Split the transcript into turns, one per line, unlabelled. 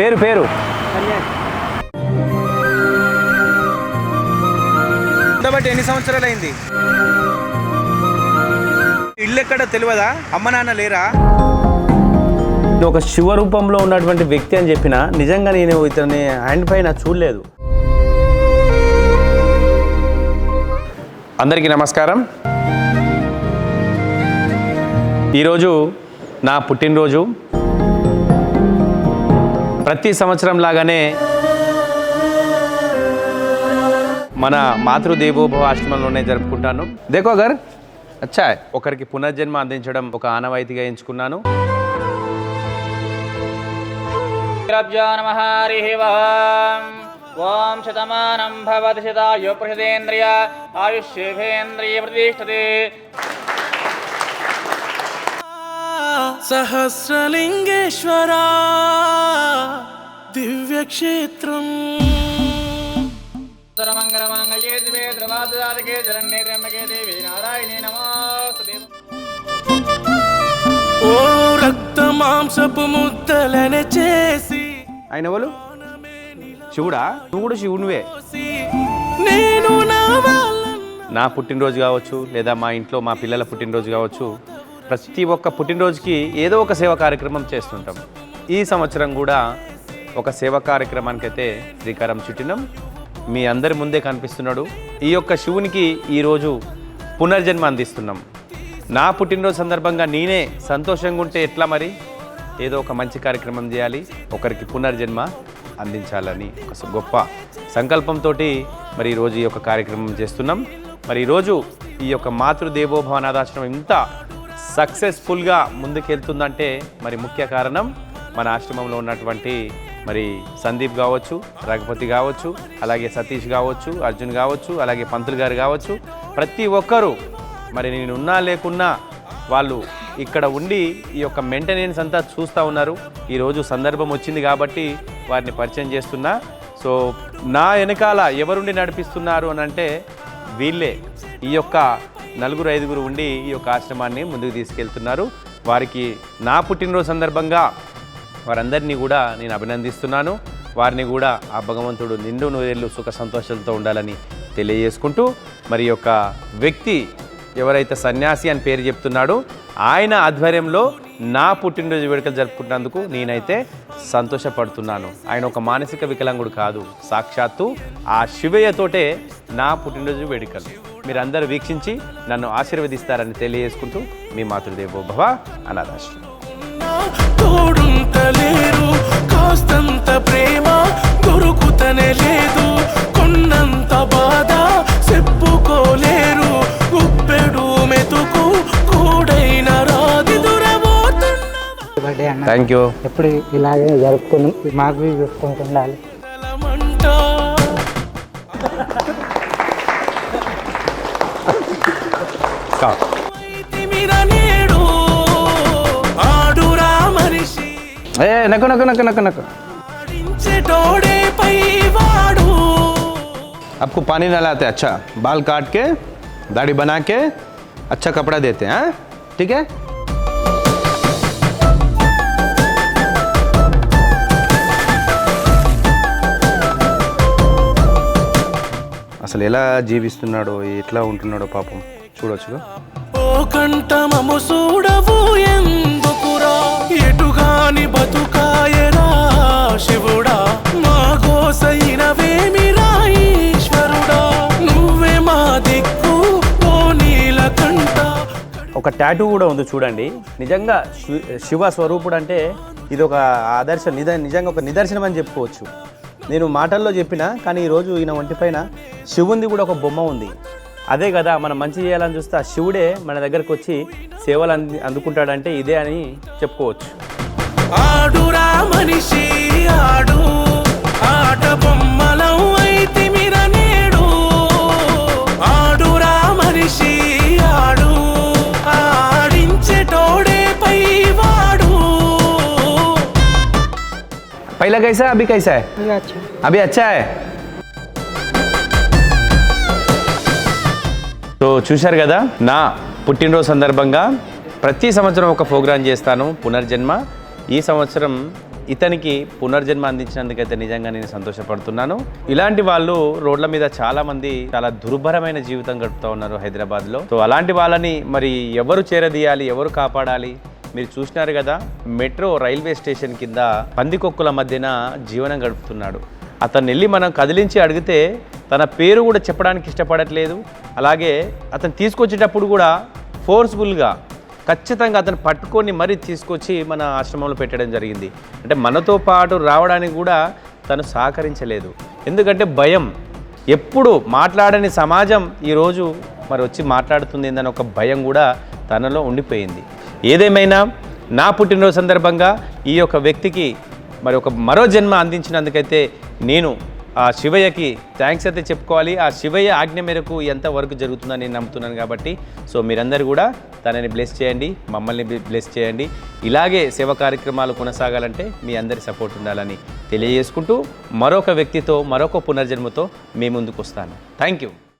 పేరు పేరు. ఉండబట్టి ఎన్ని సంవత్సరాలు అయింది ఇల్లు ఎక్కడ తెలియదా అమ్మ నాన్న లేరా? ఒక శివ రూపంలో ఉన్నటువంటి వ్యక్తి అని చెప్పిన నిజంగా నేను ఇతని హ్యాండ్ పైన చూడలేదు. అందరికీ నమస్కారం. ఈరోజు నా పుట్టినరోజు. ప్రతి సంవత్సరం లాగానే మన మాతృదేవోభవ ఆశ్రమంలోనే జరుపుకుంటాను. దేకో గర్ అచ్చా ఒకరికి పునర్జన్మ అందించడం ఒక ఆనవాయితీగా ఎంచుకున్నాను.
ఓం. శతమానం భవతి శతాయు ప్రసిదేంద్రియ ఆయుష్యేంద్రియ ప్రతిష్టతే.
సహస్రలింగేశ్వరా దివ్యక్షేత్రం.
శివే త్ర్యంబకే దేవి నారాయణీ
ఓ రక్త మాంసపు ముద్దలనే చేసి
ఆయన ఎవరు? శివుడా? నువ్వు కూడా శివునివే.
నేను నా
పుట్టినరోజు కావచ్చు లేదా మా ఇంట్లో మా పిల్లల పుట్టినరోజు కావచ్చు ప్రతి ఒక్క పుట్టినరోజుకి ఏదో ఒక సేవ కార్యక్రమం చేస్తుంటాం. ఈ సంవత్సరం కూడా ఒక సేవ కార్యక్రమానికైతే శ్రీకారం చుట్టినాం. మీ అందరి ముందే కనిపిస్తున్నాడు. ఈ యొక్క శివునికి ఈరోజు పునర్జన్మ అందిస్తున్నాం. నా పుట్టినరోజు సందర్భంగా నేనే సంతోషంగా ఉంటే ఎట్లా మరి? ఏదో ఒక మంచి కార్యక్రమం చేయాలి ఒకరికి పునర్జన్మ అందించాలని ఒక గొప్ప సంకల్పంతో మరి ఈరోజు ఈ యొక్క కార్యక్రమం చేస్తున్నాం. మరి ఈరోజు ఈ యొక్క మాతృదేవోభవ అనాథాశ్రమం ఇంత సక్సెస్ఫుల్గా ముందుకెళ్తుందంటే మరి ముఖ్య కారణం మన ఆశ్రమంలో ఉన్నటువంటి మరి సందీప్ కావచ్చు రఘుపతి కావచ్చు అలాగే సతీష్ కావచ్చు అర్జున్ కావచ్చు అలాగే పంతులు గారు కావచ్చు. ప్రతి ఒక్కరూ మరి నేను ఉన్నా లేకున్నా వాళ్ళు ఇక్కడ ఉండి ఈ యొక్క మెయింటెనెన్స్ అంతా చూస్తూ ఉన్నారు. ఈరోజు సందర్భం వచ్చింది కాబట్టి వారిని పరిచయం చేస్తున్నా. సో నా వెనకాల ఎవరుండి నడిపిస్తున్నారు అని అంటే వీళ్ళే. ఈ యొక్క నలుగురు ఐదుగురు ఉండి ఈ యొక్క ఆశ్రమాన్ని ముందుకు తీసుకెళ్తున్నారు. వారికి నా పుట్టినరోజు సందర్భంగా వారందరినీ కూడా నేను అభినందిస్తున్నాను. వారిని కూడా ఆ భగవంతుడు నిండు నూరేళ్ళు సుఖ సంతోషాలతో ఉండాలని తెలియజేసుకుంటూ మరి యొక్క వ్యక్తి ఎవరైతే సన్యాసి అని పేరు చెప్తున్నాడో ఆయన ఆధ్వర్యంలో నా పుట్టినరోజు వేడుకలు జరుపుకున్నందుకు నేనైతే సంతోషపడుతున్నాను. ఆయన ఒక మానసిక వికలాంగుడు కాదు సాక్షాత్తు ఆ శివయ్యతోటే నా పుట్టినరోజు వేడుకలు. మీరందరూ వీక్షించి నన్ను ఆశీర్వదిస్తారని తెలియజేసుకుంటూ మీ మాతృదేవో భవ అనాథాశ్రమం.
తోడుంటలేరు కాస్తంత ప్రేమ దొరుకుతనే లేదు. కొన్నంత బాధ చెప్పుకోలేరు. గుప్పెడు మెతుకు కూడైన రాది
థ్యాంక్ యూ
ఎప్పుడు ఇలాగే జరుపుకుని మాకు చూసుకుంటూ
ఏ నక్కు నక్కు నక్కు నక్కు నక్కు
ఆడించెటోడే పైవాడు
आपको पानी नहलाते हैं अच्छा बाल काट के दाढ़ी बना के अच्छा कपड़ा देते हैं हाँ? ठीक है అసలు ఎలా జీవిస్తున్నాడో ఎట్లా ఉంటున్నాడో పాపం చూడొచ్చుగా?
ఓ కంఠమము చూడవు ఎందుకురా? ఎటుగాని బతుకాయరా శివుడా? మా గోసైనవేమిరా ఈశ్వరుడా? నువ్వే మా దిక్కు ఓ నీలకంఠ.
ఒక టాటూ కూడా ఉంది చూడండి. నిజంగా శి- శివ స్వరూపుడు అంటే ఇది ఒక ఆదర్శం నిజ నిజంగా ఒక నిదర్శనం అని చెప్పుకోవచ్చు. నేను మాటల్లో చెప్పిన కానీ ఈరోజు ఈయన ఒంటిపైన శివుంది కూడా ఒక బొమ్మ ఉంది. అదే కదా మనం మంచి చేయాలని చూస్తే ఆ శివుడే మన దగ్గరకు వచ్చి సేవలు అంది అందుకుంటాడంటే ఇదే అని చెప్పుకోవచ్చు.
ఆడురా మనిషి ఆడు. ఆట బొమ్మలం అయితే నేడు ఆడురా మనిషి ఆడు. ఆడించేటోడే
పై వాడు. పైలా
కైసా అభి
కైసా? అభి అచ్చా? సో చూశారు కదా నా పుట్టినరోజు సందర్భంగా ప్రతి సంవత్సరం ఒక ప్రోగ్రాం చేస్తాను పునర్జన్మ. ఈ సంవత్సరం ఇతనికి పునర్జన్మ అందించినందుకైతే నిజంగా నేను సంతోషపడుతున్నాను. ఇలాంటి వాళ్ళు రోడ్ల మీద చాలా మంది చాలా దుర్భరమైన జీవితం గడుపుతూ ఉన్నారు హైదరాబాద్లో. సో అలాంటి వాళ్ళని మరి ఎవరు చేరదీయాలి ఎవరు కాపాడాలి? మీరు చూసినారు కదా మెట్రో రైల్వే స్టేషన్ కింద పందికొక్కుల మధ్యన జీవనం గడుపుతున్నాడు. అతన్ని వెళ్ళి మనం కదిలించి అడిగితే తన పేరు కూడా చెప్పడానికి ఇష్టపడట్లేదు. అలాగే అతను తీసుకొచ్చేటప్పుడు కూడా ఫోర్స్ఫుల్గా ఖచ్చితంగా అతను పట్టుకొని మరీ తీసుకొచ్చి మన ఆశ్రమంలో పెట్టడం జరిగింది. అంటే మనతో పాటు రావడానికి కూడా తను సహకరించలేదు. ఎందుకంటే భయం. ఎప్పుడు మాట్లాడని సమాజం ఈరోజు మరి వచ్చి మాట్లాడుతుంది ఏందని ఒక భయం కూడా తనలో ఉండిపోయింది. ఏదేమైనా నా పుట్టినరోజు సందర్భంగా ఈ యొక్క వ్యక్తికి మరి ఒక మరో జన్మ అందించినందుకైతే నేను ఆ శివయ్యకి థ్యాంక్స్ అయితే చెప్పుకోవాలి. ఆ శివయ్య ఆజ్ఞ మేరకు ఎంత వరకు జరుగుతుందని నేను నమ్ముతున్నాను కాబట్టి సో మీరందరూ కూడా తనని బ్లెస్ చేయండి మమ్మల్ని బ్లెస్ చేయండి. ఇలాగే సేవ కార్యక్రమాలు కొనసాగాలంటే మీ అందరి సపోర్ట్ ఉండాలని తెలియజేసుకుంటూ మరొక వ్యక్తితో మరొక పునర్జన్మతో మీ ముందుకు వస్తాను. Thank you